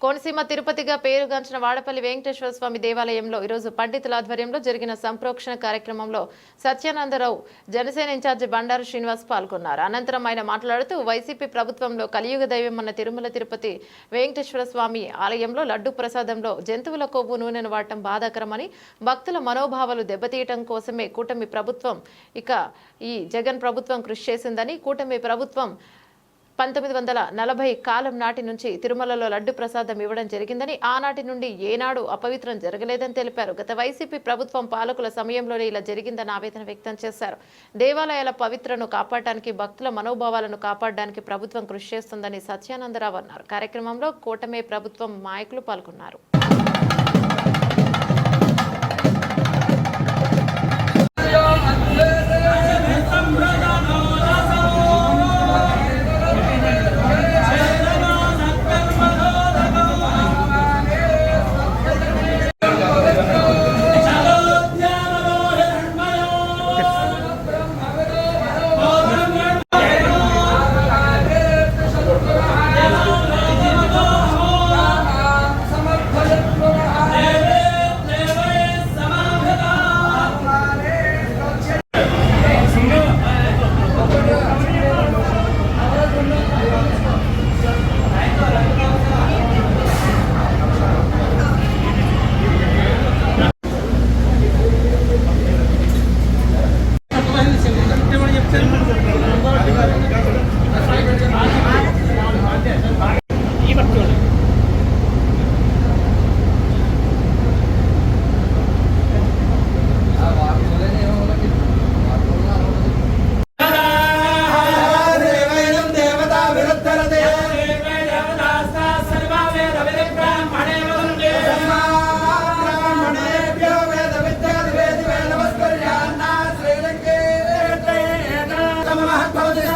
కోనసీమ తిరుపతిగా పేరుగాంచిన వాడపల్లి వెంకటేశ్వర స్వామి దేవాలయంలో ఈరోజు పండితుల ఆధ్వర్యంలో జరిగిన సంప్రోక్షణ కార్యక్రమంలో సత్యానందరావు జనసేన ఇన్ఛార్జి బండారు శ్రీనివాస్ పాల్గొన్నారు. అనంతరం ఆయన మాట్లాడుతూ వైసీపీ ప్రభుత్వంలో కలియుగ దైవం అన్న తిరుమల తిరుపతి వెంకటేశ్వర స్వామి ఆలయంలో లడ్డు ప్రసాదంలో జంతువుల కొవ్వు నూనెను వాడటం బాధాకరమని భక్తుల మనోభావాలు దెబ్బతీయటం కోసమే కూటమి ప్రభుత్వం ఇక ఈ జగన్ ప్రభుత్వం కృషి చేసిందని కూటమి ప్రభుత్వం పంతొమ్మిది వందల నలభై కాలం నాటి నుంచి తిరుమలలో లడ్డు ప్రసాదం ఇవ్వడం జరిగిందని ఆనాటి నుండి ఏనాడు అపవిత్రం జరగలేదని తెలిపారు. గత వైసీపీ ప్రభుత్వం పాలకుల సమయంలోనే ఇలా జరిగిందని ఆవేదన వ్యక్తం చేశారు. దేవాలయాల పవిత్రను కాపాడడానికి భక్తుల మనోభావాలను కాపాడడానికి ప్రభుత్వం కృషి చేస్తుందని సత్యానందరావు అన్నారు. కార్యక్రమంలో కూటమి ప్రభుత్వం నాయకులు పాల్గొన్నారు. దేవైనం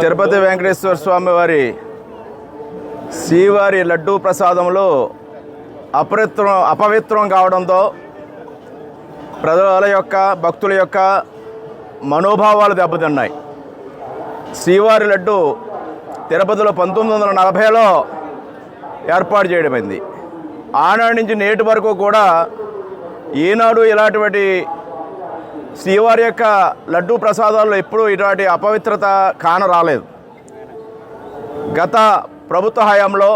తిరుపతి వెంకటేశ్వర స్వామి వారి శ్రీవారి లడ్డూ ప్రసాదంలో అపవిత్రం అపవిత్రం కావడంతో ప్రజల యొక్క భక్తుల యొక్క మనోభావాలు దెబ్బతిన్నాయి. శ్రీవారి లడ్డు తిరుపతిలో పంతొమ్మిది వందల నలభైలో ఏర్పాటు చేయడమైంది. ఆనాడు నుంచి నేటి వరకు కూడా ఈనాడు ఇలాంటివంటి శ్రీవారి యొక్క లడ్డూ ప్రసాదాల్లో ఎప్పుడూ ఇటువంటి అపవిత్రత కాన రాలేదు. గత ప్రభుత్వ హయాంలో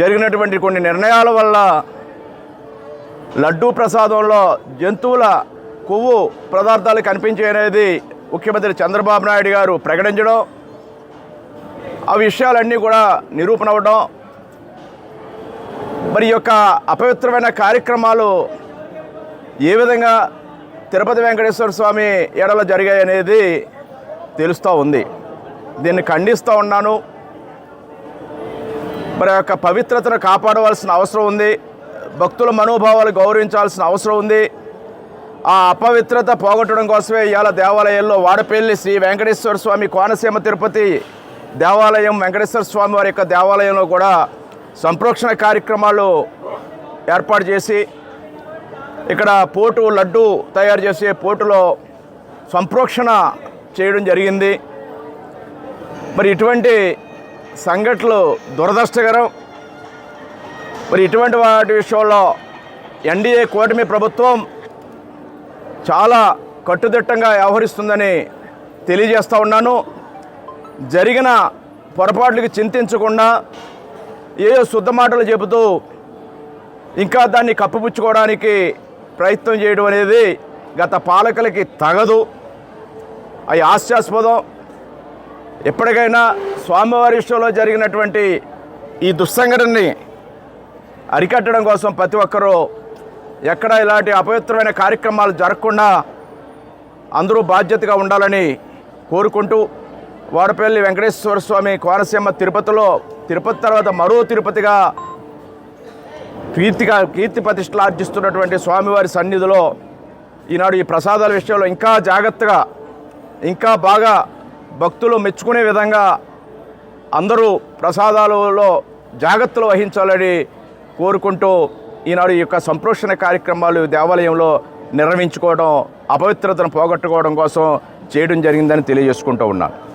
జరిగినటువంటి కొన్ని నిర్ణయాల వల్ల లడ్డూ ప్రసాదంలో జంతువుల కొవ్వు పదార్థాలు కనిపించే అనేది ముఖ్యమంత్రి చంద్రబాబు నాయుడు గారు ప్రకటించడం ఆ విషయాలన్నీ కూడా నిరూపణ అవ్వడం మరి యొక్క అపవిత్రమైన కార్యక్రమాలు ఏ విధంగా తిరుపతి వెంకటేశ్వర స్వామి ఏడలో జరిగాయి అనేది తెలుస్తూ ఉంది. దీన్ని ఖండిస్తూ ఉన్నాను. మరి యొక్క పవిత్రతను కాపాడవలసిన అవసరం ఉంది. భక్తుల మనోభావాలు గౌరవించాల్సిన అవసరం ఉంది. ఆ అపవిత్రత పోగొట్టడం కోసమే ఇవాళ దేవాలయంలో వాడపల్లి శ్రీ వెంకటేశ్వర స్వామి కోనసీమ తిరుపతి దేవాలయం వెంకటేశ్వర స్వామి వారి యొక్క దేవాలయంలో కూడా సంప్రోక్షణ కార్యక్రమాలు ఏర్పాటు చేసి ఇక్కడ పోటు లడ్డు తయారు చేసే పోటులో సంప్రోక్షణ చేయడం జరిగింది. మరి ఇటువంటి సంఘటనలు దురదృష్టకరం. మరి ఇటువంటి వాటి విషయంలో ఎన్డీఏ కూటమి ప్రభుత్వం చాలా కట్టుదిట్టంగా వ్యవహరిస్తుందని తెలియజేస్తూ ఉన్నాను. జరిగిన పొరపాట్లకి చింతించకుండా ఏదో శుద్ధ మాటలు చెబుతూ ఇంకా దాన్ని కప్పిపుచ్చుకోవడానికి ప్రయత్నం చేయడం అనేది గత పాలకులకి తగదు. అవి హాస్యాస్పదం. ఎప్పటికైనా స్వామివారి విషయంలో జరిగినటువంటి ఈ దుస్సంఘటనని అరికట్టడం కోసం ప్రతి ఒక్కరూ ఎక్కడ ఇలాంటి అపవిత్రమైన కార్యక్రమాలు జరగకుండా అందరూ బాధ్యతగా ఉండాలని కోరుకుంటూ వాడపల్లి వెంకటేశ్వర స్వామి కోనసీమ తిరుపతిలో తిరుపతి తర్వాత మరో తిరుపతిగా కీర్తిగా కీర్తి ప్రతిష్టలు ఆర్జిస్తున్నటువంటి స్వామివారి సన్నిధిలో ఈనాడు ఈ ప్రసాదాల విషయంలో ఇంకా జాగ్రత్తగా ఇంకా బాగా భక్తులు మెచ్చుకునే విధంగా అందరూ ప్రసాదాలలో జాగ్రత్తలు వహించాలని కోరుకుంటూ ఈనాడు ఈ యొక్క సంప్రోషణ కార్యక్రమాలు దేవాలయంలో నిర్వహించుకోవడం అపవిత్రతను పోగొట్టుకోవడం కోసం చేయడం జరిగిందని తెలియజేసుకుంటూ ఉన్నాను.